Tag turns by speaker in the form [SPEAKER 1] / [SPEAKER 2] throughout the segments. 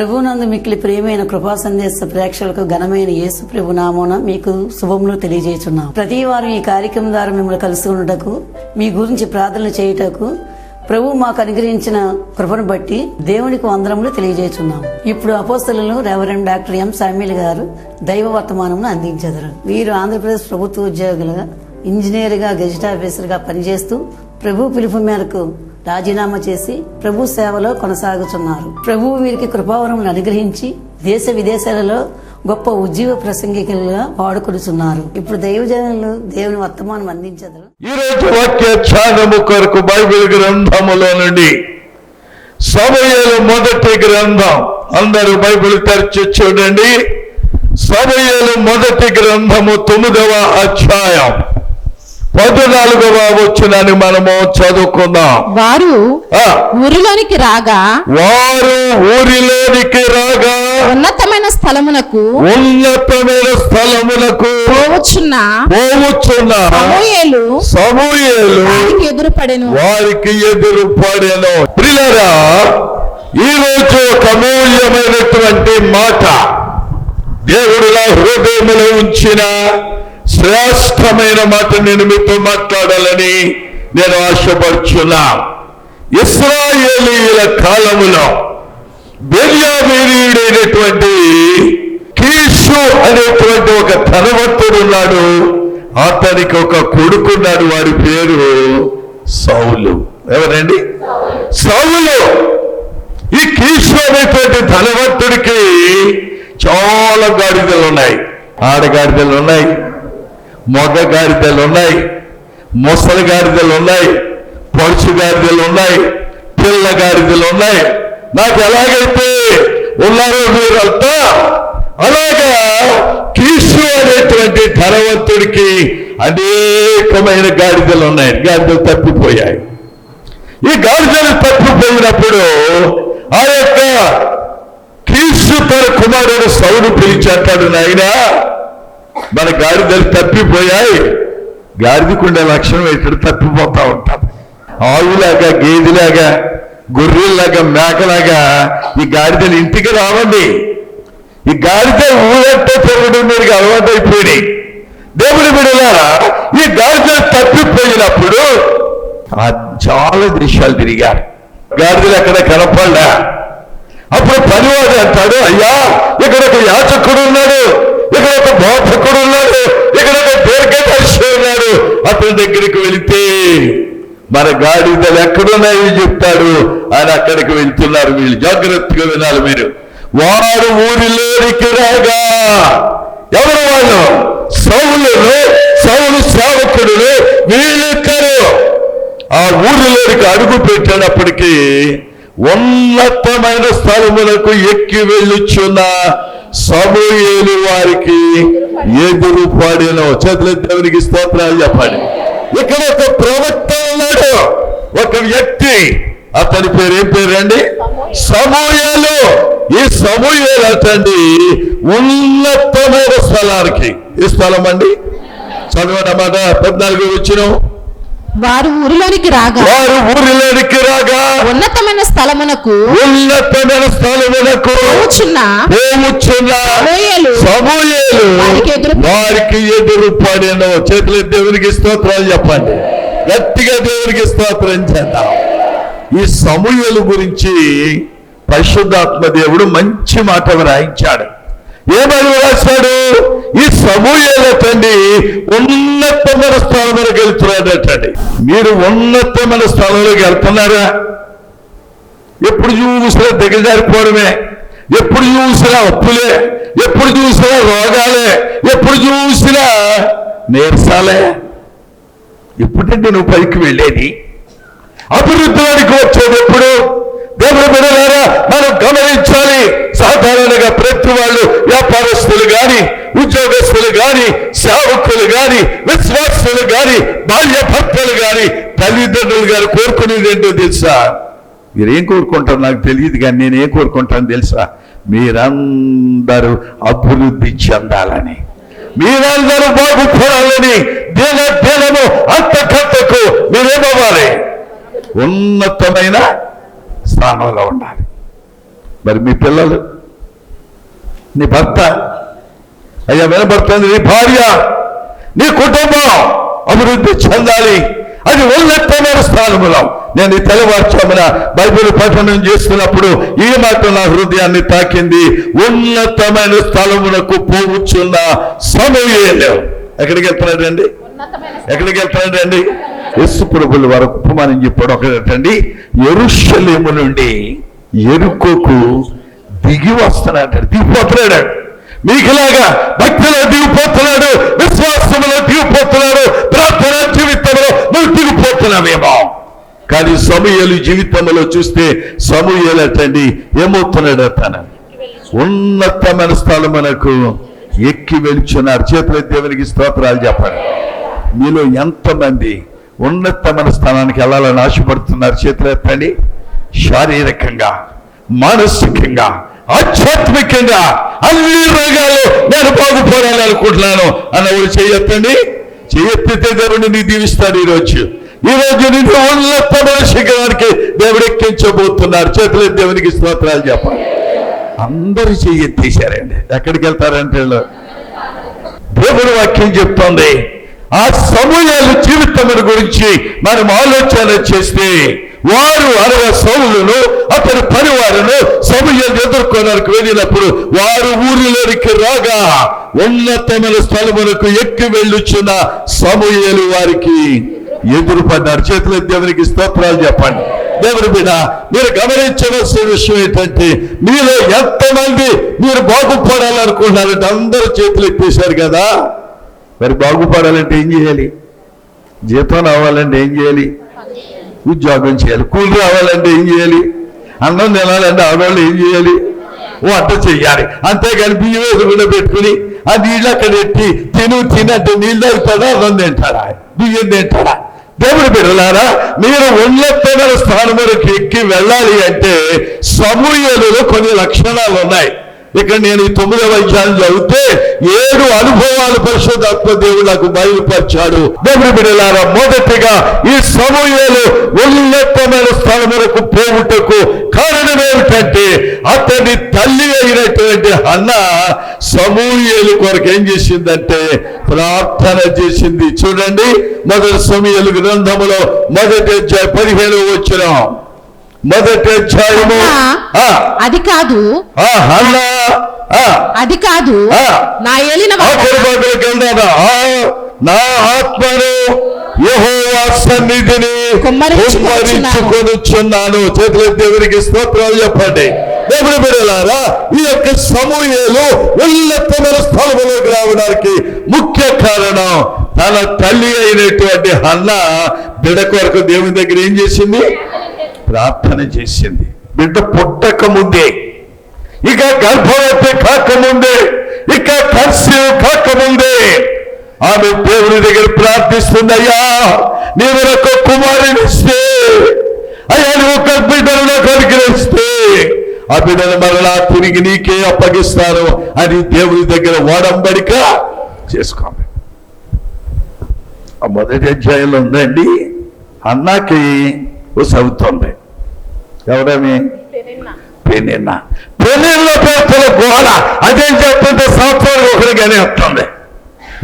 [SPEAKER 1] ప్రభునందు మిక్కిలి ప్రియమైన కృపా సందేశ ప్రేక్షకులకు ఘనమైన యేసు ప్రభు నామోన మీకు శుభములు తెలియజేస్తున్నాం ప్రతి వారం ఈ కార్యక్రమం ద్వారా మిమ్మల్ని కలుసుకున్నటకు మీ గురించి ప్రార్థనలు చేయుటకు ప్రభు మాకు అనుగ్రహించిన కృపను బట్టి దేవునికి వందనములు తెలియజేస్తున్నాం ఇప్పుడు అపోస్తలను రెవరెండ్ డాక్టర్ ఎం సామ్యుల్ గారు దైవ వర్తమానమును అందించెదరు. వీరు ఆంధ్రప్రదేశ్ ప్రభుత్వ ఉద్యోగులుగా ఇంజనీర్గా గెజిట్ ఆఫీసర్గా పనిచేస్తూ ప్రభు పిలుపు మేరకు రాజీనామా చేసి ప్రభు సేవలో కొనసాగుతున్నారు. ప్రభు వీరికి కృపావరం అనుగ్రహించి దేశ విదేశాలలో గొప్ప ఉజ్జీవ ప్రసంగికులుగా వాడుకొడుతున్నారు ఇప్పుడు దైవజనులు దేవుని వర్తమానం అందించదు.
[SPEAKER 2] ఈ రోజు కొరకు బైబిల్ గ్రంథములో నుండి సమయలు మొదటి గ్రంథం. అందరూ బైబిల్ తెరిచి చూడండి. సమయలు మొదటి గ్రంథము తొమ్మిదవ అధ్యాయం. పద్నాలుగవ వచ్చినని మనము చదువుకుందాం.
[SPEAKER 3] వారు ఊరిలోనికి రాగా
[SPEAKER 2] వారు ఊరిలోనికి రాగా
[SPEAKER 3] ఉన్నతమైన స్థలమునకు
[SPEAKER 2] ఉన్నతమైన స్థలములకు
[SPEAKER 3] పోవచ్చున్న
[SPEAKER 2] పోవచ్చున్న
[SPEAKER 3] సమూయేలు
[SPEAKER 2] సమూయేలు
[SPEAKER 3] వారికి ఎదురుపడెను.
[SPEAKER 2] వారికి ఎదురు పడెను ప్రిలరా ఈ రోజు ఒక అమూల్యమైనటువంటి మాట. దేవుడు నా హృదయంలో ఉంచిన శ్రేష్టమైన మాట నేను మీతో మాట్లాడాలని నేను ఆశపడుచున్నా. ఇస్రాయేలీల కాలములో బెర్యాబేరీయుడైనటువంటి కీషు అనేటువంటి ఒక ధనవంతుడు ఉన్నాడు. అతనికి ఒక కొడుకున్నాడు వారి పేరు సౌలు. ఎవరండి? సౌలు. ఈ కీషు అనేటువంటి ధనవంతుడికి చాలా గాడిదలు ఉన్నాయి. ఆడగాడిదలు ఉన్నాయి. మొగ గాడిదలు ఉన్నాయి ముసలి గాడిదలు ఉన్నాయి పడుచు గాడిదలు ఉన్నాయి పిల్ల గాడిదలు ఉన్నాయి. నాకు ఎలాగైతే ఉన్నారో మీరంతా అలాగా కీసు అనేటువంటి ధనవంతుడికి అనేకమైన గాడిదలు ఉన్నాయి. గాడిదలు తప్పిపోయాయి. ఈ గాడిదలు తప్పిపోయినప్పుడు ఆ యొక్క కీసు తన కుమారుడు సౌడు పిలిచి అంటాడు నాయనా మన గాడిదలు తప్పిపోయాయి. గాడిదకుండే లక్షణం ఇక్కడ తప్పిపోతా ఉంటాం. ఆవులాగా గేదెలాగా గొర్రెల్లాగా మేకలాగా ఈ గాడిదలు ఇంటికి రావండి. ఈ గాడిద ఊరంటే తిరగడం మీరు అలవాటు అయిపోయినాయి దేవుడి బిడ్డలారా ఈ గాడిదలు తప్పిపోయినప్పుడు ఆ చాలా దేశాలు తిరిగారు. గాడిదలు ఎక్కడ కనపడ్డా అప్పుడు పనివాడు అంటాడు అయ్యా ఇక్కడ ఒక యాచకుడు ఉన్నాడు. ఇక్కడ ఒక బోధకుడు ఉన్నాడు. ఇక్కడ ఒక దీర్ఘదర్శి ఉన్నాడు. అతని దగ్గరికి వెళితే మన గాడిదలు ఎక్కడున్నాయో చెప్తాడు. ఆయన అక్కడికి వెళ్తున్నారు. వీళ్ళు జాగ్రత్తగా వినాలి మీరు. వారు ఊరిలోనికి రాగా ఎవరు వాళ్ళు? సౌలు సౌలు సేవకుడులు. వీళ్ళిద్దరు ఆ ఊరిలోనికి అడుగు పెట్టినప్పటికీ ఉన్నతమైన స్థలములకు ఎక్కి వెళ్ళుచున్న సమూయేలు వారికి ఎదురు పడిన. చేతుల దేవునికి స్తోత్రాలు చెప్పండి. ఇక్కడ ఒక ప్రవక్త ఉన్నాడు. ఒక వ్యక్తి. అతని పేరు ఏం పేరు అండి? ఈ సమూయేలు అటండి ఉన్నతమైన స్థలానికి. ఈ స్థలం అండి? చదవనమాట పద్నాలుగు వచ్చినాం.
[SPEAKER 3] వారు ఊరిలోనికి రాగా
[SPEAKER 2] వారు ఊరిలోనికి రాగా
[SPEAKER 3] ఉన్నతమైన స్థలమునకు
[SPEAKER 2] ఉన్నతమైన స్థలములకు
[SPEAKER 3] పోవచ్చున్న
[SPEAKER 2] పోవచ్చున్న
[SPEAKER 3] సమూయేలు
[SPEAKER 2] సమూయేలు
[SPEAKER 3] వారికి ఎదురు
[SPEAKER 2] వారికి ఎదురు పడిన చేతులు దేవునికి స్తోత్రాలు చెప్పండి? గట్టిగా దేవునికి స్తోత్రం చేద్దాం. ఈ సమూయేలు గురించి పరిశుద్ధాత్మ దేవుడు మంచి మాట రాయించాడు. ఏమని రాశాడు? ఈ సమూహేలటండి ఉన్నతమైన స్థలంలోకి వెళ్తున్నాడటండి మీరు ఉన్నతమైన స్థలంలోకి వెళ్తున్నారా? ఎప్పుడు చూసినా దిగజారిపోవడమే ఎప్పుడు చూసినా అప్పులే. ఎప్పుడు చూసినా రోగాలే. ఎప్పుడు చూసినా నీరసాలే. ఎప్పుడంటే నువ్వు పైకి వెళ్ళేది? అభివృద్ధిలోనికి వచ్చేది ఎప్పుడు? దేవుడు బిడ్డలారా మనం గమనించాలి. సాధారణంగా ప్రతి వాళ్ళు వ్యాపారస్తులు కానీ ఉద్యోగస్తులు గాని సేవకులు గాని విశ్వాసులు గాని భార్య భర్తలు గాని తల్లిదండ్రులు గాని కోరుకునేది ఏంటో తెలుసా? మీరేం కోరుకుంటారు నాకు తెలియదు కానీ నేనేం కోరుకుంటాను తెలుసా? మీరందరూ అభివృద్ధి చెందాలని. మీరందరూ బాగుపడాలని దిన దినము అంతకంతకు మీరేమవ్వాలి? ఉన్నతమైన స్థానంలో ఉండాలి. మరి మీ పిల్లలు నీ భర్త అయ్యా వినబడుతుంది. నీ భార్య నీ కుటుంబం అభివృద్ధి చెందాలి. అది ఉన్నతమైన స్థానములో. నేను ఈ తెల్లవారుచామున బైబిల్ పఠనం చేస్తున్నప్పుడు ఈ మాత్రం నా హృదయాన్ని తాకింది. ఉన్నతమైన స్థలమునకు పోవచ్చున్న సమయం ఎక్కడికి వెళ్తున్నాడండి ఎక్కడికి వెళ్తున్నాడండి యస్సు ప్రభులు వారు ఉపమానం చెప్పాడు. ఒకటండి ఎరుషలేము నుండి ఎరుకోకు దిగి వస్తున్నాడు. దిగిపోతున్నాడు మీకులాగా భక్తిలో దిగిపోతున్నాడు విశ్వాసంలో దిగిపోతున్నాడు ప్రార్థన జీవితంలో నువ్వు దిగిపోతున్నావేమో. కానీ సమూహలు జీవితంలో చూస్తే సమూహలు అటండి ఏమవుతున్నాడు తన ఉన్నతమైన స్థలమునకు ఎక్కి వెలుచున్నారు చేతుల దేవునికి స్తోత్రాలు చెప్పండి. మీలో ఎంతమంది ఉన్నతమైన స్థానానికి వెళ్ళాలని ఆశపడుతున్నారు? చేతులు ఎత్తండి శారీరకంగా మానసికంగా ఆధ్యాత్మికంగా అన్ని రోగాలు నేను బాగుపడాలి అనుకుంటున్నాను అన్నవాడు చేయొత్తండి చేయెత్తితే దేవుడిని నీ దీవిస్తాడు ఈరోజు. ఈ రోజు నిన్ను ఉన్నతమైన శిఖరానికి దేవుడు ఎక్కించబోతున్నారు. చేతులు దేవునికి స్తోత్రాలు చెప్పాలి అందరూ చెయ్యెత్తేశారండి ఎక్కడికి వెళ్తారంటే దేవుడు వాక్యం చెప్తోంది. ఆ సమూహాలు జీవితం గురించి మనం ఆలోచన చేస్తే వారు అనగా సౌలును అతని పరివారును సమయం ఎదుర్కొనడానికి వెళ్ళినప్పుడు వారు ఊరిలోనికి రాగా ఉన్నతమైన స్థలమునకు ఎక్కి వెళ్ళుచున్న సమూహాలు వారికి ఎదురుపడ్డారు. చేతుల దేవునికి స్తోత్రాలు చెప్పండి. దేవుని బిడ్డ మీరు గమనించవలసిన విషయం ఏంటంటే మీలో ఎంతమంది మీరు బాగుపడాలనుకుంటున్నారంటే అందరూ చేతులు ఎత్తేశారు కదా. మరి బాగుపడాలంటే ఏం చేయాలి? జీతం రావాలంటే ఏం చేయాలి? ఉద్యోగం చేయాలి. కూలి రావాలంటే ఏం చేయాలి? అన్నం తినాలంటే ఆడవాళ్ళు ఏం చేయాలి? వంట చెయ్యాలి అంతేగాని బియ్యం వేసుకుండా పెట్టుకుని ఆ నీళ్ళు అక్కడ ఎట్టి తిను తినంటే నీళ్ళు తాగుతాడా అన్నం తింటాడా? బియ్యం తింటాడా? దేవుడు బిడ్డలారా మీరు ఉన్నతమైన స్థానములకు ఎక్కి వెళ్ళాలి అంటే సమూహలలో కొన్ని లక్షణాలు ఉన్నాయి. ఇక్కడ నేను ఈ తొమ్మిదవ అధ్యాయం చదివితే ఏడు అనుభవాలు పరిశుద్ధాత్మ దేవుడు నాకు బయలుపరిచాడు. దేవుడి బిడ్డలారా మొదటిగా ఈ సమూహలు ఉన్నతమైన స్థలములకు పోవుటకు కారణం ఏమిటంటే అతని తల్లి అయినటువంటి అన్న సమూహలు కొరకు ఏం చేసిందంటే ప్రార్థన చేసింది. చూడండి మొదటి సమూహలు గ్రంథములో మొదటి అధ్యాయ పదిహేను వచ్చిన మొదటి అధ్యాయము. ఆ,
[SPEAKER 3] అది కాదు. అది కాదు. నా ఏలిన
[SPEAKER 2] నా ఆత్మను యెహోవా సన్నిధిని
[SPEAKER 3] కుమ్మరించుకొనుచున్నాను.
[SPEAKER 2] చేతుల దేవునికి స్తోత్రాలు చెప్పండి. దేవుని బిడ్డలారా ఈ యొక్క సమూహలు ఉన్నతమైన స్థలములోకి రావడానికి ముఖ్య కారణం తన తల్లి అయినటువంటి హన్న బిడ్డ కొరకు దేవుని దగ్గర ఏం చేసింది? ప్రార్థన చేసింది. బిడ్డ పుట్టక ముందే ఇక గర్భవతి కాకముందే ఇక కన్సీవ్ కాకముందే ఆమె దేవుని దగ్గర ప్రార్థిస్తుంది అయ్యా నీవు నాకు కుమారునిస్తే అయ్యా నువ్వు ఒక బిడ్డను నాకు అనుగ్రహిస్తే ఆ బిడ్డను మరలా తిరిగి నీకే అప్పగిస్తాను అని దేవుని దగ్గర వాడంబడిక చేసుకోండి. ఆ మొదటి అధ్యాయంలో ఉందండి అన్నాకి ఓ చదువుతోంది ఎవరమి పెనిన్న. పెనిన్న. పేర్తల గోడ అదేం చెప్తుంటే సంవత్సరం ఒకరిగానే వస్తుంది.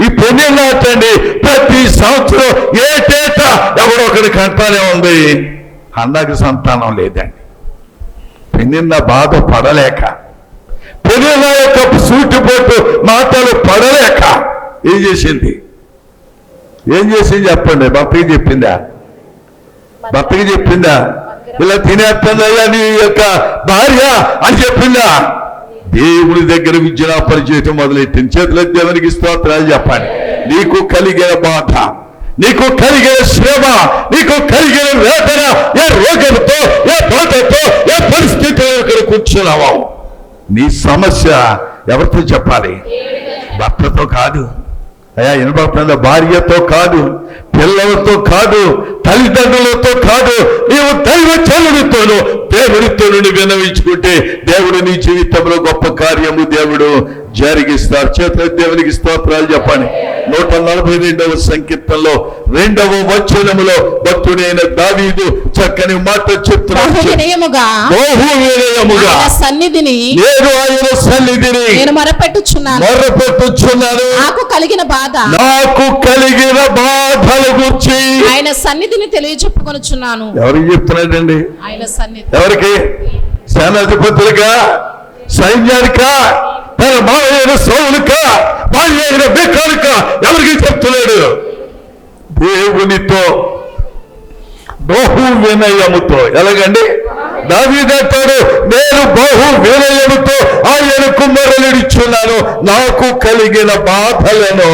[SPEAKER 2] ఈ పెనిన్న అంటండి ప్రతి సంవత్సరం ఏటేటా ఎవడో ఒకటి కంటానే ఉంది. అన్నకి సంతానం లేదండి. పెనిన్న బాధ పడలేక పెనిన్న యొక్క సూటిపోటు మాటలు పడలేక ఏం చేసింది? ఏం చేసింది చెప్పండి? భర్తకి చెప్పిందా? భర్తకి చెప్పిందా? ఇలా తినేస్తుందయ్యా నీ యొక్క భార్య అని చెప్పిందా? దేవుని దగ్గర విజ్ఞాపన చేయటం మొదలెట్టింది. చేతుల దేవునికి స్తోత్రాలు చెప్పండి. నీకు కలిగే బాధ నీకు కలిగే శ్రమ నీకు కలిగే వేదన ఏ రోగంతో ఏ బాధతో ఏ పరిస్థితిలో ఇక్కడ కూర్చున్నావు. నీ సమస్య ఎవరితో చెప్పాలి? భర్తతో కాదు. అయ్యా వినబడుతుందా భార్యతో కాదు. పిల్లలతో కాదు తల్లిదండ్రులతో కాదు నీవు దైవ చలుడితోను దేవుడితో నుండి వినవించుకుంటే దేవుడు నీ జీవితంలో గొప్ప కార్యము దేవుడు జరిగిస్తారు. చేతుల దేవునికి స్తోత్రాలు చెప్పండి. నూట నలభై రెండవ సంకీర్తనలో రెండవ వచనములో భక్తుడైన దావీదు చక్కని మాట
[SPEAKER 3] ఆయన సన్నిధిని
[SPEAKER 2] నేను ఆయన సన్నిధిని
[SPEAKER 3] నేను మొరపెట్టుచున్నాను.
[SPEAKER 2] మొర్రపెట్టుచున్నాను
[SPEAKER 3] నాకు కలిగిన బాధ.
[SPEAKER 2] నాకు కలిగిన బాధల గురించి.
[SPEAKER 3] ఆయన సన్నిధిని తెలియజెప్పుకొనుచున్నాను.
[SPEAKER 2] ఎవరికి చెప్తున్నాడండి?
[SPEAKER 3] ఆయన సన్నిధి.
[SPEAKER 2] ఎవరికి? సేనాధిపతులుగా సైన్యానిక తన మాయైన సౌలుక బేకాలుక ఎవరికి చెప్తున్నాడు? దేవునితో బహు వినయముతో ఎలాగండి దావీదంటాడు నేను బహు వినయముతో ఆయనకు మొరలిడుచున్నాను నాకు కలిగిన బాధలను.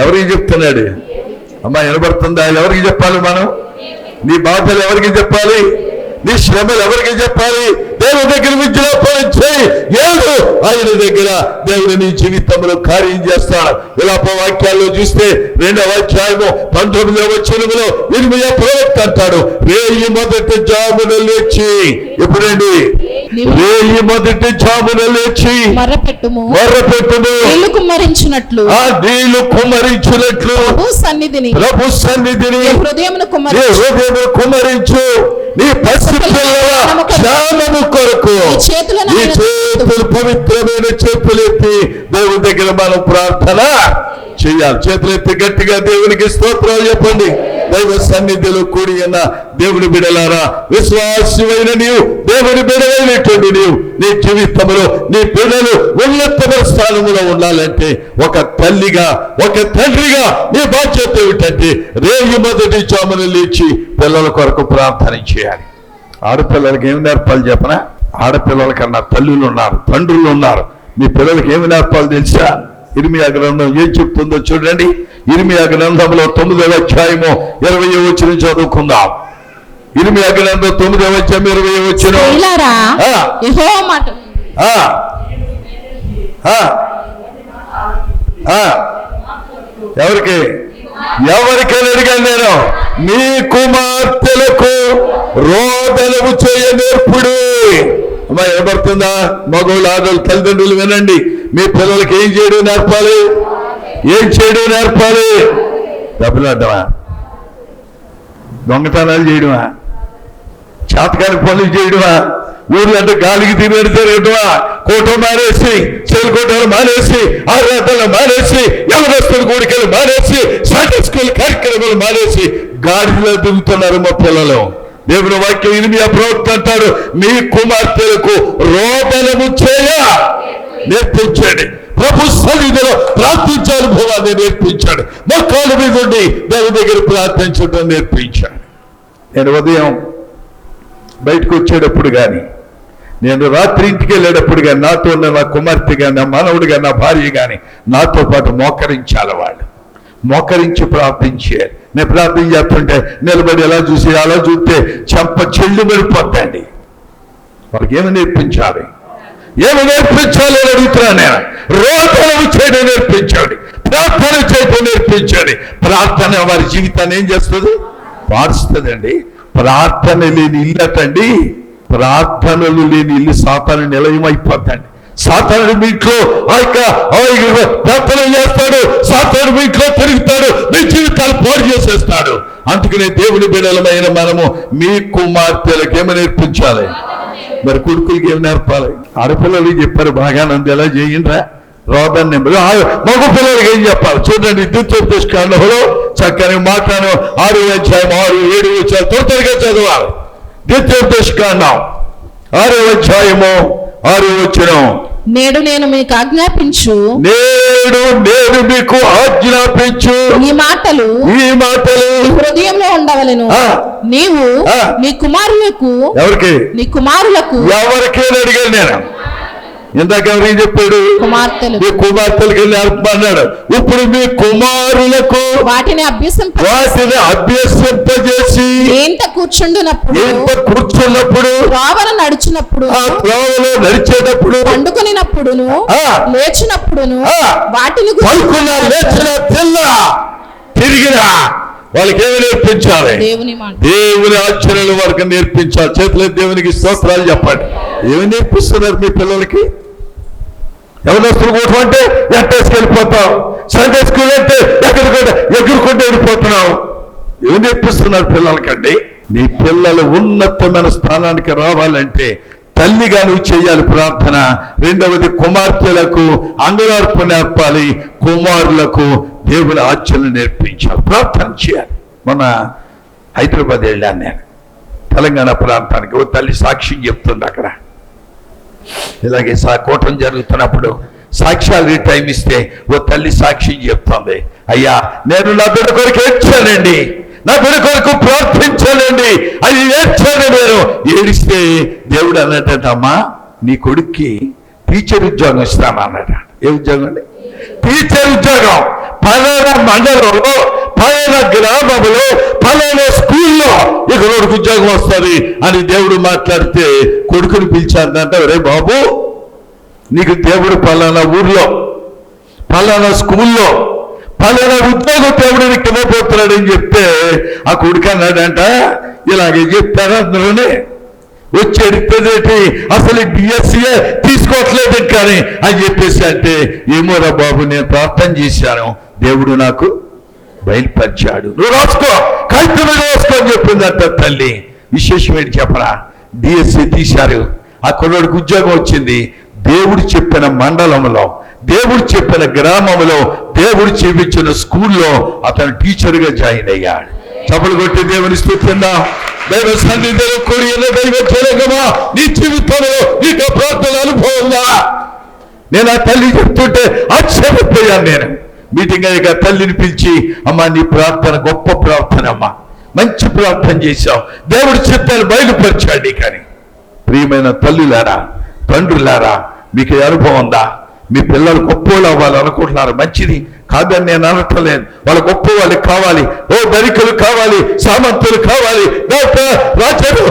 [SPEAKER 2] ఎవరికి చెప్తున్నాడు? అమ్మా వినబడుతుందా? ఎవరికి చెప్పాలి మనం? నీ బాధలు ఎవరికి చెప్పాలి? నీ శ్రమలు ఎవరికి చెప్పాలి? దేవుని దగ్గర విజ్ఞాపన చేయి. ఏడు ఆయన దగ్గర దేవుడు నీ జీవితంలో కార్యం చేస్తాడు. ఇలా వాక్యాల్లో చూస్తే రెండవ అధ్యాయము పంతొమ్మిదవ వచనములో ఇరిమియా ప్రవక్త అంటాడు రేయి మొదటి జామున లేచి ఎప్పుడండి? రేయి మొదటి జామున లేచి
[SPEAKER 3] మొరపెట్టుము.
[SPEAKER 2] మొర్రపెట్టును
[SPEAKER 3] నీళ్ళు కుమ్మరించినట్లు
[SPEAKER 2] ఆ నీళ్ళు కుమ్మరించినట్లు
[SPEAKER 3] ప్రభు సన్నిధిని.
[SPEAKER 2] ప్రభు సన్నిధిని.
[SPEAKER 3] హృదయమును కుమ్మరించు
[SPEAKER 2] హృదయము కుమరించు. నీ పసిపిల్లల క్షేమము కొరకు.
[SPEAKER 3] నీ చేతులను
[SPEAKER 2] నీ
[SPEAKER 3] ఆయన
[SPEAKER 2] చేతులు పవిత్రమైన చేతులు ఎత్తి దేవుని దగ్గర మనం ప్రార్థన చేయాలి. చేతులు ఎత్తి గట్టిగా దేవునికి స్తోత్రాలు చెప్పండి. దైవ సన్నిధిలో కూడి ఉన్న దేవుని బిడలారా విశ్వాసమైన నీవు దేవుని బిడలైనటువంటి నీవు నీ జీవితంలో నీ బిడలు ఉన్నతమైన స్థానంలో ఉండాలంటే ఒక తల్లిగా ఒక తండ్రిగా నీ బాధ్యత ఏమిటంటే రేగి మొదటి చామును లేచి పిల్లల కొరకు ప్రార్థన చేయాలి. ఆడపిల్లలకి ఏమి నేర్పాలి చెప్పనా? ఆడపిల్లల కన్నా తల్లులు ఉన్నారు తండ్రులు ఉన్నారు. మీ పిల్లలకి ఏమి నేర్పాలి తెలుసా? ఇరిమియా గ్రంథం ఏం చెప్తుందో చూడండి. ఇరిమియా గ్రంథంలో తొమ్మిదవ అధ్యాయము ఇరవై వచ్చిన చదువుకుందాం. ఇరిమియా గ్రంథం తొమ్మిదవ అధ్యాయం ఇరవై వచ్చిన. ఎవరికి? ఎవరికైనా అడిగాను నేను? మీ కుమార్తెలకు రోదనము చేయ నేర్పుడు అమ్మా ఏర్పడుతుందా మగవాళ్ళు ఆడవాళ్ళు తల్లిదండ్రులు వినండి. మీ పిల్లలకి ఏం చేయడం నేర్పాలి? ఏం చేయడం నేర్పాలి? దెబ్బలాడ్డమా దొంగతనాలు చేయడమా? చేతకాని పనులు చేయడమా? ఊర్లో అంటే గాలికి తిరిగి తిరగటమా కోట మానేసి చెలుకోటలు మానేసి ఆరాధనలు మానేసి ఎవరస్తుల కోరికలు మానేసి సండే స్కూల్ కార్యక్రమాలు మానేసి గాడిలో దిగుతున్నారు మా పిల్లలు. దేవుని వాక్యం ఇనిమి ప్రవక్త అంటాడు మీ కుమార్తెలకు రోదనము చేయ నేర్పించండి. ప్రభు సన్నిధిలో ప్రార్థించే అనుభవాన్ని నేర్పించాడు. మొక్కల మీద ఉండి దేవుని దగ్గర ప్రార్థించడం నేర్పించాడు. నేను ఉదయం బయటకు వచ్చేటప్పుడు కానీ నేను రాత్రి ఇంటికి వెళ్ళేటప్పుడు కానీ నాతో ఉన్న నా కుమార్తె కానీ నా మనవుడు కానీ నా భార్య కానీ నాతో పాటు మోకరించాలి వాళ్ళు. మోకరించి ప్రార్థించేయాలి. నేను ప్రార్థన చేస్తుంటే నిలబడి ఎలా చూసి అలా చూస్తే చెంప చెల్లు మెరిపోద్దండి. వాళ్ళకి ఏమి నేర్పించాలి? ఏమి నేర్పించాలి అని అడుగుతున్నా నేను. రోదనము చేయడం నేర్పించండి. ప్రార్థన చేయడం నేర్పించండి. ప్రార్థన వారి జీవితాన్ని ఏం చేస్తుంది? మారుస్తుందండి ప్రార్థన లేని ఇల్లు అటండి. ప్రార్థనలు లేని ఇల్లు సాతాను నిలయమైపోద్దండి. సాతానుడు మీ ఇంట్లో ఆ యొక్క ఆ ప్రార్థన చేస్తాడు సాతాను మీ ఇంట్లో తిరుగుతాడు మీ జీవితాలు పాడు చేసేస్తాడు. అందుకనే దేవుని బిడలమైన మనము మీ కుమార్తెలకు ఏమి నేర్పించాలి? మరి కొడుకులకి ఏమి నేర్పాలి? ఆడపిల్లలు చెప్పారు బాగా నంది ఎలా చేయండిరా? రోదన్ నెంబర్. మగ పిల్లలకి ఏం చెప్పాలి? చూడండి ద్వితీయోపదేశకాండంలో చక్కని మాట్లాడు ఆరు అధ్యాయం ఆరు ఏడు వచ్చారు. త్వర త్వరగా చదవాలి. ద్వితీయోపదేశకాండం ఆరో అధ్యాయము ఆరు వచ్చినాం
[SPEAKER 3] నేడు నేను మీకు ఆజ్ఞాపించు.
[SPEAKER 2] నేడు నేను మీకు ఆజ్ఞాపించు.
[SPEAKER 3] ఈ మాటలు
[SPEAKER 2] ఈ మాటలు
[SPEAKER 3] హృదయంలో ఉండవలెను. నీవు. నీ కుమారులకు
[SPEAKER 2] ఎవరికి?
[SPEAKER 3] నీ కుమారులకు
[SPEAKER 2] ఎవరికైనా అడిగాను నేను? ఇందాక ఎవరికి చెప్పాడు? మీ కుమార్తెలకి నేర్పమన్నాడు ఇప్పుడు మీ కుమారులకు
[SPEAKER 3] వాటిని అభ్యసింప
[SPEAKER 2] వాటిని అభ్యసింపజేసి
[SPEAKER 3] ఏంట కూర్చుండునప్పుడు?
[SPEAKER 2] ఇంత కూర్చున్నప్పుడు?
[SPEAKER 3] త్రోవన నడుచునప్పుడు?
[SPEAKER 2] ఆ త్రోవలో నడిచేటప్పుడు?
[SPEAKER 3] పండుకొనినప్పుడును. లేచినప్పుడును?
[SPEAKER 2] ఆ.
[SPEAKER 3] వాటిని
[SPEAKER 2] పడుకున్న లేచిన పిల్ల తిరిగిన వాళ్ళకి ఏమి నేర్పించాలి?
[SPEAKER 3] దేవుని
[SPEAKER 2] ఆచరణలు వారికి నేర్పించాలి. చేతులు దేవునికి స్తోత్రాలు చెప్పండి. ఏమి నేర్పిస్తున్నారు మీ పిల్లలకి? యవనస్తులు కూటం అంటే ఎట్టేసుకు వెళ్ళిపోతాం. సండే స్కూల్ అంటే ఎక్కడికంటే ఎగురుకుంటూ వెళ్ళిపోతున్నాం. ఏమి నేర్పిస్తున్నారు పిల్లలకండి? నీ పిల్లలు ఉన్నతమైన స్థానానికి రావాలంటే తల్లిగా నువ్వు చేయాలి ప్రార్థన. రెండవది కుమార్తెలకు అంగరార్పు నేర్పాలి. కుమారులకు దేవుని ఆచరణ నేర్పించాలి ప్రార్థన చేయాలి. మన హైదరాబాద్ వెళ్ళాను నేను. తెలంగాణ ప్రాంతానికి ఓ తల్లి సాక్ష్యం చెప్తుంది అక్కడ. ఇలాగే సా కూటం జరుగుతున్నప్పుడు సాక్ష్యాలు టైం ఇస్తే ఓ తల్లి సాక్ష్యం చెప్తుంది. అయ్యా నేను నా బిడ్డ కొరకు ఏడ్చానండి నా బిడ్డ కొరకు ప్రార్థించానండి అది ఏడ్చాను నేను ఏడిస్తే దేవుడు అన్నట్టమ్మా నీ కొడుక్కి టీచర్ ఉద్యోగం ఇస్తాను అన్నట ఏ ఉద్యోగం అండి? టీచర్ ఉద్యోగం. పలానా మండలంలో పలానా గ్రామంలో పలానా స్కూల్లో ఇక కొడుకు ఉద్యోగం వస్తుంది అని దేవుడు మాట్లాడితే కొడుకుని పిలిచాడంటే రే బాబు నీకు దేవుడు పలానా ఊర్లో పలానా స్కూల్లో పలానా ఉద్యోగం దేవుడు నీకు ఇవ్వబోతున్నాడని చెప్తే ఆ కొడుకు అన్నాడంట ఇలాగే చెప్తారు అందరూనే వచ్చి అడిగితేటి అసలు బిఎస్సీఏ తీసుకోవట్లేదు కానీ అని చెప్పేసి అంటే ఏమోరా బాబు నేను ప్రార్థన చేశాను. దేవుడు నాకు బయలుపరిచాడు. నువ్వు రాసుకో. కాగితం రాసుకో అని చెప్పిందంట తల్లి. విశేషం ఏంటి చెప్పరా డిఎస్సి తీశారు. ఆ కుర్రోడికి ఉద్యోగం వచ్చింది. దేవుడు చెప్పిన మండలంలో దేవుడు చెప్పిన గ్రామంలో దేవుడు చూపించిన స్కూల్లో అతను టీచర్గా జాయిన్ అయ్యాడు. చపలు కొట్టి దేవుని స్థుతిందా? దైవ సన్నిధిలో కూడి ఉన్న దైవ జనగమా నీ జీవితంలో నీకు ప్రార్థన అనుభవం నేను ఆ తల్లి చెప్తుంటే ఆశ్చర్యపోయాను నేను. మీటింగ్ అయ్యాక తల్లిని పిలిచి అమ్మా నీ ప్రార్థన గొప్ప ప్రార్థన అమ్మా మంచి ప్రార్థన చేశావు. దేవుడి చిత్తాలు బయలుపరిచాడు కానీ ప్రియమైన తల్లులారా తండ్రులారా మీకు అనుభవం ఉందా? మీ పిల్లలు గొప్పవాళ్ళు అవ్వాలి అనుకుంటున్నారు? మంచిది కాదని నేను అనట్లేదు వాళ్ళ గొప్ప వాళ్ళకి కావాలి. ఓ ధనికులు కావాలి సామంతులు కావాలి. రాజులు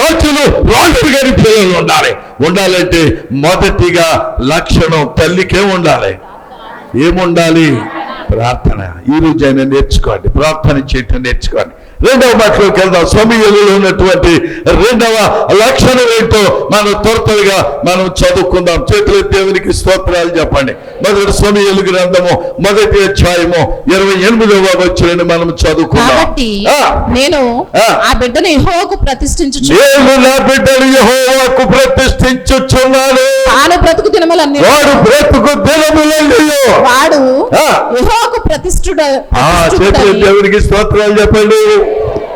[SPEAKER 2] రాజులు రాజులు గారి పిల్లలు ఉండాలి. ఉండాలంటే మొదటిగా లక్షణం తల్లికే ఉండాలి. ఏముండాలి? ప్రార్థన. ఈ ఆయన నేర్చుకోండి ప్రార్థన చేయటం నేర్చుకోండి రెండవ మాటలోకి వెళ్దాం. సమయంలో ఉన్నటువంటి రెండవ లక్షణం ఏంటో మనం త్వర త్వరగా మనం చదువుకుందాం. చేతుల దేవునికి స్తోత్రాలు చెప్పండి. మొదటి సమయాలు గ్రంథము మొదటి అధ్యాయము ఇరవై ఎనిమిదవ వచ్చిన మనం చదువుకుందాం.
[SPEAKER 3] నేను
[SPEAKER 2] ఆ.
[SPEAKER 3] బిడ్డను యెహోవాకు ప్రతిష్ఠించు
[SPEAKER 2] నేను నా బిడ్డలు యెహోవాకు ప్రతిష్ఠించుచున్నాను.
[SPEAKER 3] తాను బ్రతుకు దినములన్నీ
[SPEAKER 2] వాడు బ్రతుకు దినములన్నీయు.
[SPEAKER 3] వాడు
[SPEAKER 2] చేతులు
[SPEAKER 3] ప్రతిష్ఠుడై
[SPEAKER 2] దేవునికి స్తోత్రాలు చెప్పండి.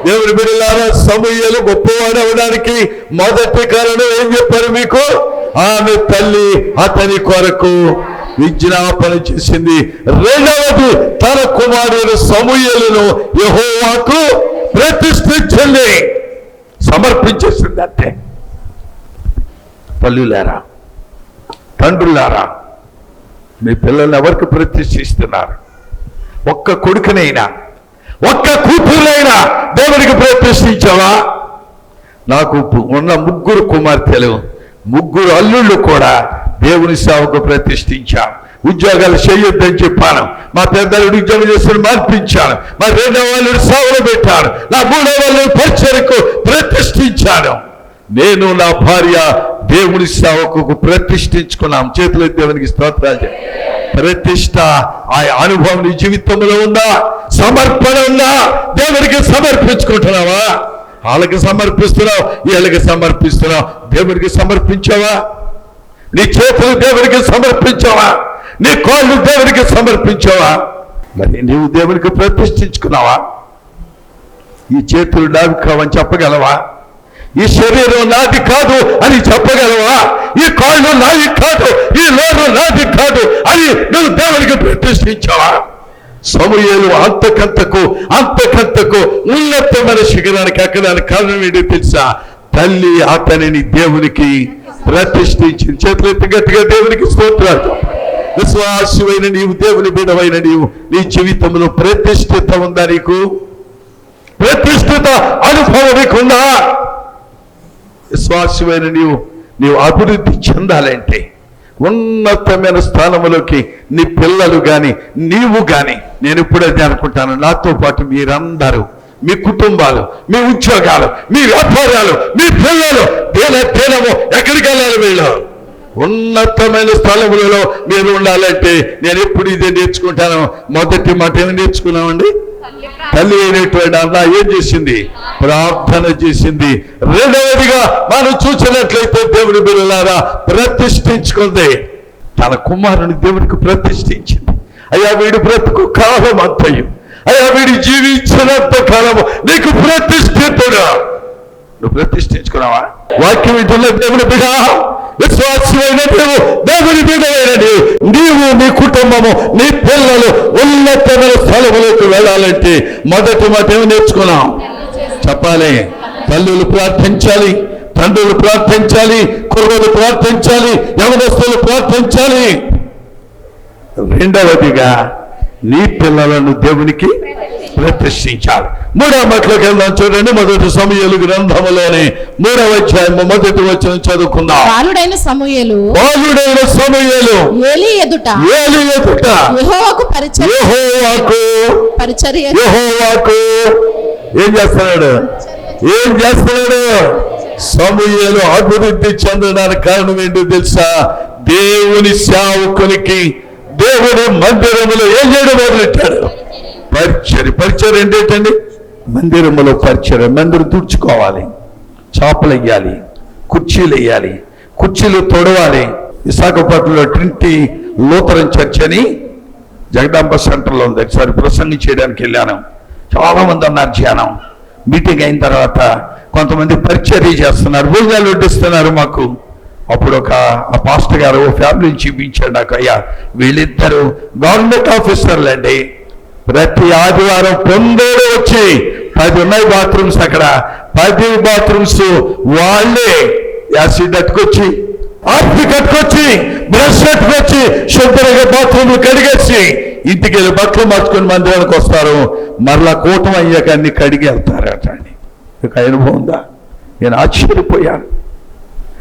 [SPEAKER 2] దేవుని బిడ్డలారా సమూహలు గొప్పవాడు అవడానికి మొదటి కారణం ఏం చెప్పారు మీకు? ఆమె తల్లి అతని కొరకు విజ్ఞాపన చేసింది. రెండవది తన కుమారుడు సమూహలను యహోవాకు ప్రతిష్ఠించింది. సమర్పించేసింది అంతే తల్లులారా తండ్రులారా మీ పిల్లల్ని ఎవరికి ప్రతిష్ఠిస్తున్నారు? ఒక్క కొడుకునైనా ఒక్క కూతురులైనా దేవుడికి ప్రతిష్ఠించావా నాకు ఉన్న ముగ్గురు కుమార్తెలు ముగ్గురు అల్లుళ్ళు కూడా దేవుని సేవకు ప్రతిష్ఠించాను ఉద్యోగాలు చేయొద్దని చెప్పాను. మా పెద్దలు ఉద్యోగం చేస్తున్న మార్పించాను. మా రెండవ వాళ్ళు సేవలు పెట్టాను నా మూడవ వాళ్ళు పరిచయకు ప్రతిష్ఠించాను. నేను నా భార్య దేవుని సేవకు ప్రతిష్ఠించుకున్నాం. చేతులు దేవునికి స్తోత్రాలు ప్రతిష్ట ఆ అనుభవం నీ జీవితంలో ఉందా? సమర్పణ ఉందా? దేవుడికి సమర్పించుకుంటున్నావా? వాళ్ళకి సమర్పిస్తున్నావు వీళ్ళకి సమర్పిస్తున్నావు. దేవుడికి సమర్పించావా? నీ చేతులు దేవుడికి సమర్పించావా? నీ కోళ్ళు దేవుడికి సమర్పించావా? మరి నీవు దేవునికి ప్రతిష్ఠించుకున్నావా? ఈ చేతులు నావి కావని చెప్పగలవా? ఈ శరీరం నాది కాదు అని చెప్పగలవా? ఈ కాళ్ళు నాది కాదు ఈ నోరు నాది కాదు అని నువ్వు దేవునికి ప్రతిష్ఠించావా? సమయాలు అంతకంతకు అంతకంతకు ఉన్నతమైన శిఖరానికి ఎక్కడానికి కారణం ఏంటి తెలుసా? తల్లి అతనిని దేవునికి ప్రతిష్ఠించింది. చేతులు గట్టిగా దేవునికి స్తోత్రాలు విశ్వాసమైన నీవు దేవుని బిడవైన నీవు నీ జీవితంలో ప్రతిష్ఠిత ఉందా నీకు? ప్రతిష్ఠిత అనుభవం నీకుందా? విశ్వాసమైన నీవు నీవు అభివృద్ధి చెందాలంటే ఉన్నతమైన స్థానములోకి నీ పిల్లలు కానీ నీవు కానీ నేను ఇప్పుడు అనుకుంటాను. నాతో పాటు మీరందరూ మీ కుటుంబాలు మీ ఉద్యోగాలు మీ వ్యాపారాలు మీ పిల్లలు తేలే దేనము ఎక్కడికి వెళ్ళాలి వీళ్ళు? ఉన్నతమైన స్థలములలో మీరు ఉండాలంటే నేను ఎప్పుడు ఇదే నేర్చుకుంటాను? మొదటి మాట ఏమి నేర్చుకున్నామండి? తల్లి అయినటువంటి అన్న ఏం చేసింది? ప్రార్థన చేసింది. రెండవదిగా మనం చూసినట్లయితే దేవుని బిడ్డలారా ప్రతిష్ఠించుకుంది. తన కుమారుని దేవునికి ప్రతిష్ఠించింది. అయ్యా వీడు బ్రతుకు కాలం అంతయు అయ్యా వీడు జీవించినంత కాలము నీకు ప్రతిష్ఠితుడా? నువ్వు ప్రతిష్ఠించుకున్నావా? వాక్యం వింటున్న దేవుని బిడ విశ్వాసమైన దేవుని బిడమైన నీవు నీవు నీ కుటుంబము నీ పిల్లలు ఉన్నతమైన స్థలములకు వెళ్ళాలంటే మొదటి మాటేమో నేర్చుకున్నాం? చెప్పాలి. తల్లులు ప్రార్థించాలి తండ్రులు ప్రార్థించాలి కుర్రలు ప్రార్థించాలి యవనస్తులు ప్రార్థించాలి. రెండవదిగా నీ పిల్లలను దేవునికి ప్రతిష్ఠించాలి. మూడవ మట్లోకి వెళ్దాం చూడండి. మొదటి సమయాలు గ్రంథములోనే మూడవ అధ్యాయం మొదటి వచ్చిన చదువుకుందాం.
[SPEAKER 3] బాలుడైన సమూయేలు
[SPEAKER 2] బాలుడైన సమయాలు
[SPEAKER 3] ఏలి ఎదుట
[SPEAKER 2] ఏలి ఎదుట
[SPEAKER 3] యెహోవాకు పరిచర్య
[SPEAKER 2] యెహోవాకు
[SPEAKER 3] పరిచర్య
[SPEAKER 2] యెహోవాకు ఏం చేస్తున్నాడు? ఏం చేస్తున్నాడు? సమూహలు అభివృద్ధి చెందడానికి కారణం ఏంటో తెలుసా? దేవుని సేవకునికి దేవుని మందిరములో ఏం చేయడం మొదలెట్టాడు? పరిచర్ పరిచర్ ఏంటండి? మందిరంలో పరిచర్ మందిరం తుడుచుకోవాలి చాపలు వేయాలి కుర్చీలు వేయాలి కుర్చీలు తొడవాలి. విశాఖపట్నంలో ట్రింటీ లూథరన్ చర్చ్ అని జగదాంబ సెంటర్లో ఉంది. ఒకసారి ప్రసంగం చేయడానికి వెళ్ళాను. చాలా మంది అన్నారు ధ్యానం. మీటింగ్ అయిన తర్వాత కొంతమంది పరిచర్య చేస్తున్నారు భోజనాలు వడ్డిస్తున్నారు మాకు. అప్పుడు ఒక ఆ పాస్టర్ గారు ఓ ఫ్యామిలీని చూపించాడు నాకు అయ్యా వీళ్ళిద్దరు గవర్నమెంట్ ఆఫీసర్లు అండి. ప్రతి ఆదివారం పొందేడు వచ్చి పది ఉన్నాయి బాత్రూమ్స్ అక్కడ. పది బాత్రూమ్స్ వాళ్ళే యాసిడ్ అట్టుకొచ్చి ఆర్పి కట్టుకొచ్చి బ్రష్ కట్టుకొచ్చి శుభ్రంగా బాత్రూమ్లు కడిగేసి ఇంటికి వెళ్ళి బట్టలు మార్చుకొని మందిరానికి వస్తారు. మరలా కూటం అయ్యాక అన్ని కడిగి వెళ్తారట అండి. మీకు అనుభవం ఉందా? నేను ఆశ్చర్యపోయాను.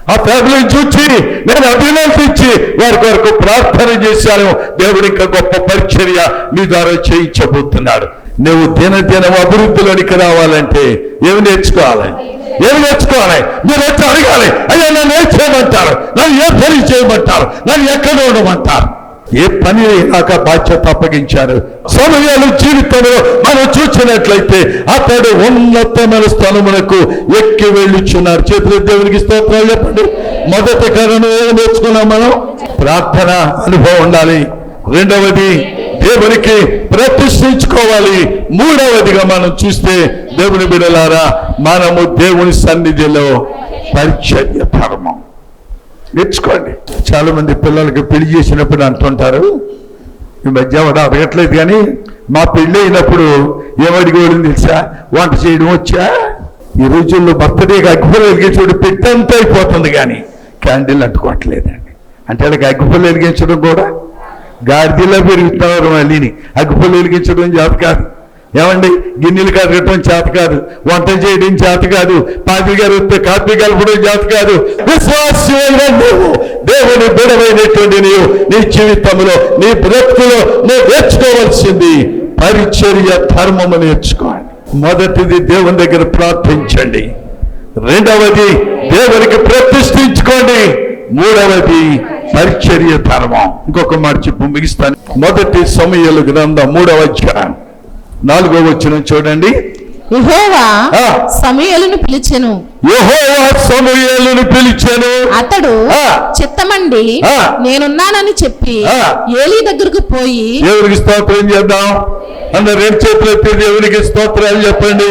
[SPEAKER 2] ఆ ఫ్యామిలీని చూచి నేను అభినందించి వారి కొరకు ప్రార్థన చేశాను. దేవుడి ఇంకా గొప్ప పరిచర్య మీ ద్వారా చేయించబోతున్నాడు. నువ్వు దినదినం అభివృద్ధిలోనికి రావాలంటే ఏమి నేర్చుకోవాలి? ఏమి నేర్చుకోవాలి? మీరు వచ్చి అడగాలి. అయ్యా నన్ను ఏం చేయమంటారు? నన్ను ఏ పని చేయమంటారు? నన్ను ఎక్కడ ఉండమంటారు? ఏ పని నాకు బాధ్యత అప్పగించారు. సమయాలు జీవితంలో మనం చూసినట్లయితే అతడు ఉన్నతమైన స్థలమునకు ఎక్కి వెళ్ళుచున్నారు చేతులు దేవునికి స్తోత్రాలు చెప్పండి. మొదటి కారణం ఏమి నేర్చుకున్నాం మనం? ప్రార్థన అనుభవం ఉండాలి. రెండవది దేవునికి ప్రతిష్ఠించుకోవాలి. మూడవదిగా మనం చూస్తే దేవుని బిడలారా మనము దేవుని సన్నిధిలో పరిచర్య ధర్మం నేర్చుకోండి. చాలామంది పిల్లలకి పెళ్ళి చేసినప్పుడు అంటుంటారు ఈ మధ్య వాడు అడగట్లేదు కానీ మా పెళ్ళి అయినప్పుడు ఏమడిగేవాడు తెలుసా? వంట చేయడం వచ్చా? ఈ రోజుల్లో బర్త్డేకి అగ్గిపుల్ల వెలిగించడం పెట్టంతా అయిపోతుంది కానీ క్యాండిల్ అంటుకోవట్లేదండి. అంటే వాళ్ళకి అగ్గిపుల్ల వెలిగించడం కూడా గాడిదలో పెరుగుతున్నారు మళ్ళీని అగ్గిపుల్ల వెలిగించడం జాబ్ కాదు. ఏమండి? గిన్నెలు కడగటం చేత కాదు వంట చేయడం చేత కాదు పాపి గారు వస్తే కాపీ కలపడం చేత కాదు విశ్వాసమైన నువ్వు దేవుని దృఢమైనటువంటి నీవు నీ జీవితంలో నీ బ్రతుకులో నువ్వు నేర్చుకోవాల్సింది పరిచర్య ధర్మము నేర్చుకోండి మొదటిది దేవుని దగ్గర ప్రార్థించండి. రెండవది దేవునికి ప్రతిష్ఠించుకోండి. మూడవది పరిచర్య ధర్మం. ఇంకొక మాట చెప్పు ముగిస్తాను. మొదటి సమయాలు గ్రంథం మూడవ అధ్యాయం. నాలుగో వచ్చిన చూడండి
[SPEAKER 3] యెహోవా
[SPEAKER 2] ఆ.
[SPEAKER 3] సమూయేలును పిలిచెను
[SPEAKER 2] యెహోవా సమూయేలును పిలిచాను
[SPEAKER 3] అతడు. చిత్తమండి. నేనున్నానని చెప్పి. ఏలీ దగ్గరకు పోయి
[SPEAKER 2] దేవునికి స్తోత్రం చేద్దాం అందరు రెండు చేతులు ఎత్తి దేవునికి స్తోత్రాలు చెప్పండి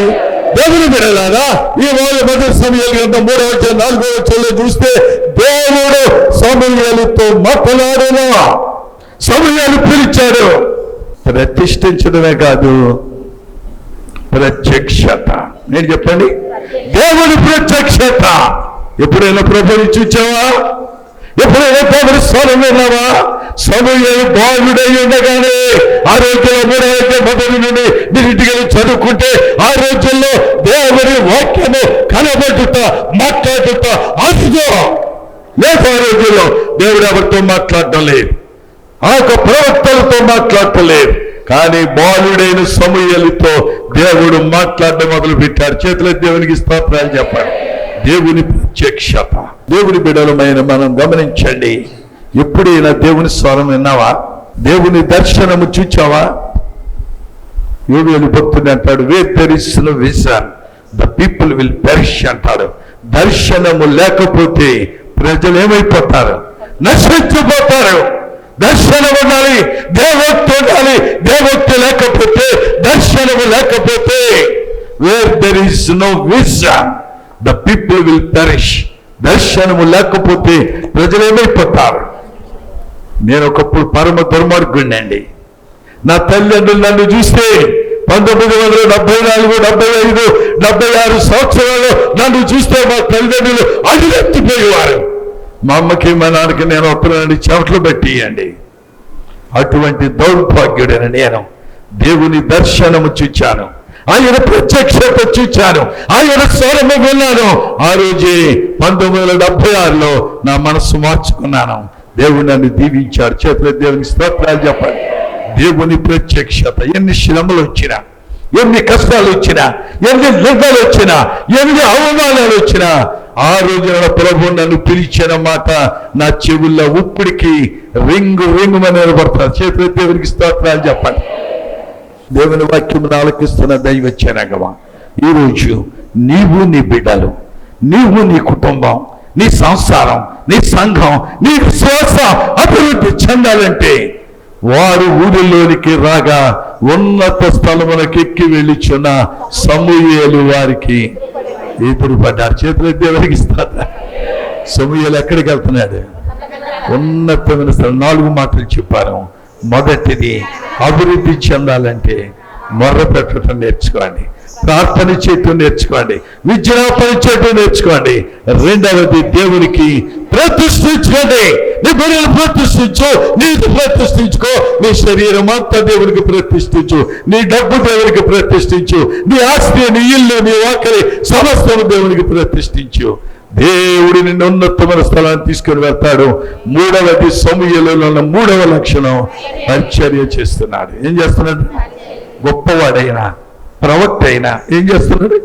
[SPEAKER 2] దేవుని బిడ్డలారా ఈ రోజు మొదటి సమయాలు గ్రంథ మూడవ వచ్చే నాలుగో వచ్చేలో చూస్తే దేవుడు సమయాలతో మాట్లాడిన సమయాలు పిలిచాడు ప్రతిష్ఠించడమే కాదు ప్రత్యక్షత. నేను చెప్పండి? దేవుని ప్రత్యక్షత. ఎప్పుడైనా ప్రభుని చూచావా? ఎప్పుడైనా దేవుని స్వరం విన్నావా? సమయం బాగుడై ఉండగానే ఆ రోజుల్లో మూడవైతే మొదటి నుండి మీరు ఇంటికి వెళ్ళి చదువుకుంటే ఆ రోజుల్లో దేవుని వాక్యము కనబడుతా మాట్లాడుతా అదిగో లేదు ఆ రోజుల్లో దేవుడు ఎవరితో మాట్లాడటం లేదు. ఆ యొక్క ప్రవక్తలతో మాట్లాడటలేదు కానీ బాలుడైన సమూహలతో దేవుడు మాట్లాడడం మొదలు పెట్టారు చేతుల దేవునికి స్తోత్రాలు చెప్పాడు. దేవుని ప్రత్యక్షత. దేవుని బిడలమైన మనం గమనించండి. ఎప్పుడైనా దేవుని స్వరం విన్నావా? దేవుని దర్శనము చూచావా? యోగులు భక్తుడు అంటాడు where there is no vision the people will perish అంటాడు. దర్శనము లేకపోతే ప్రజలు ఏమైపోతారు? నశించిపోతారు. దర్శనం ఉండాలి. దేవోక్తి ఉండాలి. దేవోక్తి లేకపోతే దర్శనము లేకపోతే where there is no vision the people will perish దర్శనము లేకపోతే ప్రజలు ఏమైపోతారు? నేను ఒకప్పుడు పరమ దుర్మార్గుడిని అండి నా తల్లిదండ్రులు నన్ను చూస్తే పంతొమ్మిది వందల డెబ్బై నాలుగు డెబ్బై ఐదు డెబ్బై ఆరు సంవత్సరాల్లో నన్ను చూస్తే మా తల్లిదండ్రులు అడిగెత్తిపోయేవారు మా అమ్మకి మా నాన్నకి నేను అప్పులని చెమట్లు పెట్టియండి. అటువంటి దౌర్భాగ్యుడని నేను దేవుని దర్శనము చూచాను. ఆయన ప్రత్యక్షత చూచాను. ఆయన స్వరము విన్నాను. ఆ రోజే పంతొమ్మిది వందల డెబ్బై ఆరులో నా మనస్సు మార్చుకున్నాను. దేవుడు నన్ను దీవించాడు. చేతుల దేవుని స్తోత్రాలు చెప్పండి. దేవుని ప్రత్యక్షత ఎన్ని శ్రమలు వచ్చినా ఎన్ని కష్టాలు వచ్చినా ఎన్ని నిందలు వచ్చినా ఎన్ని అవమానాలు వచ్చినా ఆ రోజున ప్రభు నన్ను పిలిచిన మాట నా చెవుల్లో ఉప్పుడికి రింగు రింగుమని నిలబడతాను చేతులు దేవునికి స్తోత్రాలు చెప్పండి. దేవుని వాక్యం ఆలకిస్తున్న దైవచ్చనగమా ఈరోజు నీవు నీ బిడ్డలు నీవు నీ కుటుంబం నీ సంసారం నీ సంఘం నీ శ్వాస అభివృద్ధి చెందాలంటే వారు ఊరిలోనికి రాగా ఉన్నత స్థలములకు ఎక్కి వెళ్ళిచున్న సమూహలు వారికి ఎదురుపడ్డారు చేతులు దేవుడికి ఇస్తారు సమూహలు ఎక్కడికి వెళ్తున్నాడు ఉన్నతమైన నాలుగు మాటలు చెప్పారు. మొదటిది అభివృద్ధి చెందాలంటే మొర్ర పెట్టడం నేర్చుకోండి. ప్రార్థన చేయటం నేర్చుకోండి. విజ్ఞాపన చేయటం నేర్చుకోండి. రెండవది దేవునికి ప్రతిష్ఠించుకోండి. నీ బిడ్డలు ప్రతిష్ఠించు నీది ప్రతిష్ఠించుకో. నీ శరీరం అంతా దేవునికి ప్రతిష్ఠించు. నీ డబ్బు దేవునికి ప్రతిష్ఠించు. నీ ఆస్తి నీ ఇల్లు నీ వాకలి సమస్తము దేవునికి ప్రతిష్ఠించు. దేవుడు నిన్ను ఉన్నతమైన స్థలాన్ని తీసుకొని వెళ్తాడు. మూడవది సమయంలో మూడవ లక్షణం పరిచర్య చేస్తున్నాడు. ఏం చేస్తున్నాడు? గొప్పవాడైనా ప్రవక్త అయినా ఏం చేస్తున్నాడు?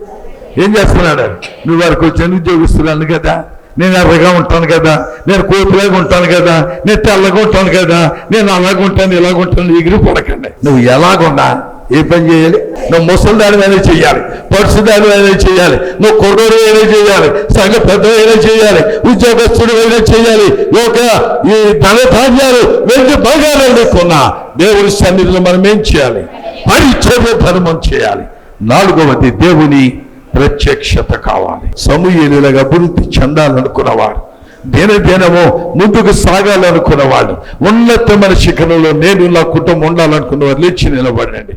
[SPEAKER 2] ఏం చేస్తున్నాడు? నువ్వు వారికి వచ్చిన ఉద్యోగిస్తున్నాను కదా. నేను ఎర్రగా ఉంటాను కదా. నేను కోపిలాగా ఉంటాను కదా. నేను తెల్లగా ఉంటాను కదా. నేను అలాగ ఉంటాను ఎగిరి పడకండి నువ్వు ఎలాగున్నా ఏ పని చేయాలి? నువ్వు ముసలి మీద చేయాలి. పడుసు దానివైనా చేయాలి. నువ్వు కుర్రోడు అయినా చేయాలి. సంఘ పెద్ద అయినా చేయాలి. ఉద్యోగస్తుడు అయినా చేయాలి. ఒక ఈ ధన ధాన్యాలు వెండి బంగారాలు కొన్నా దేవుని సన్నిధిలో మనం ఏం చేయాలి? పరిచర్య ధర్మం చేయాలి. నాలుగవది దేవుని ప్రత్యక్షత కావాలి. సమూహలుగా అభివృద్ధి చెందాలనుకున్నవాడు దినదినము ముందుకు సాగాలనుకున్నవాడు ఉన్నతమైన శిఖరంలో నేను నా కుటుంబం ఉండాలనుకున్నవారు లేచి నిలబడండి.